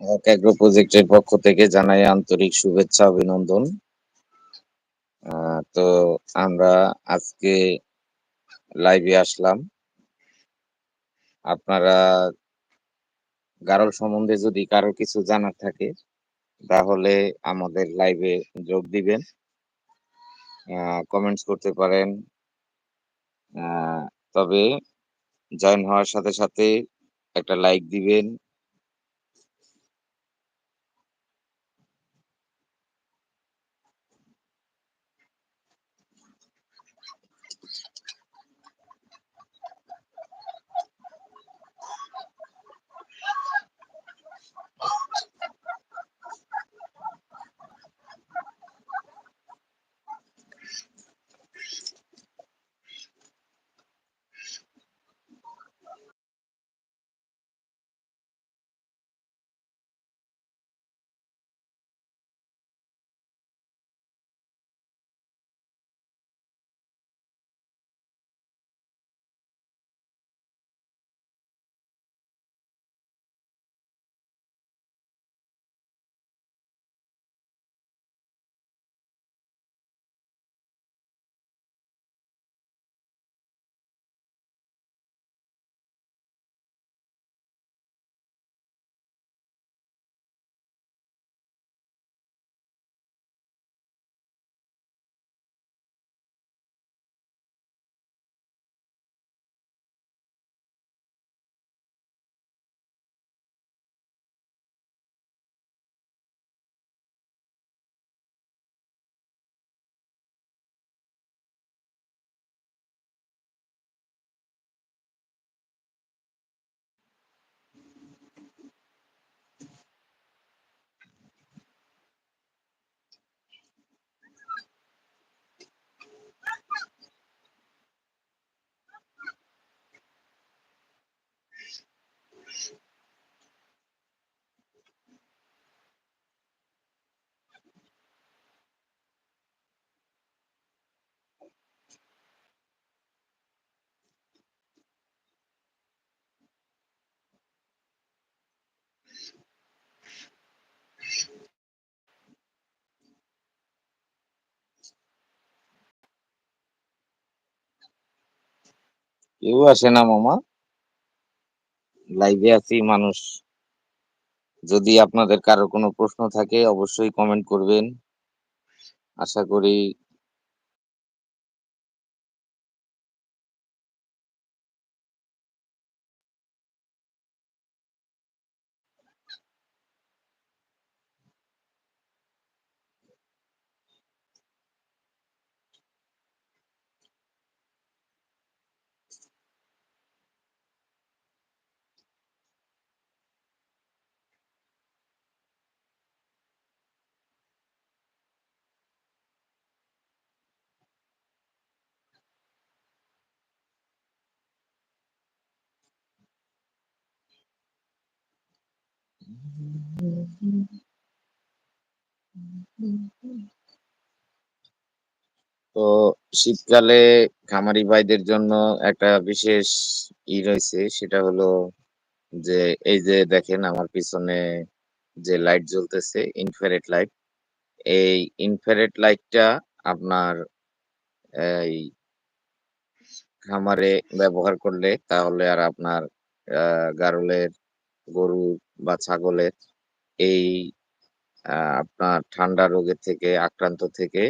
হক প্রজেক্টের পক্ষ থেকে জানাই আন্তরিক শুভেচ্ছা, অভিনন্দন। তো আমরা আজকে লাইভে আসলাম। আপনারা গারল সম্বন্ধে যদি কারও কিছু জানার থাকে, তাহলে আমাদের লাইভে যোগ দিবেন। কমেন্টস করতে পারেন। তবে জয়েন হওয়ার সাথে সাথে একটা লাইক দিবেন কেউ আসে না মামা। লাইভে আছি মানুষ। যদি আপনাদের কারও কোনো প্রশ্ন থাকে, অবশ্যই কমেন্ট করবেন। আশা করি তো শীতকালে খামারি ভাইদের জন্য একটা বিশেষ ই রয়েছে, সেটা হলো যে, এই যে দেখেন আমার পিছনে যে লাইট জ্বলতেছে ইনফ্রারেড লাইট এই ইনফ্রারেড লাইটটা আপনার, এই খামারে ব্যবহার করলে তাহলে আর আপনার গারলের গরু বা ছাগলের এই আপনার ঠান্ডা রোগের থেকে আক্রান্ত থেকে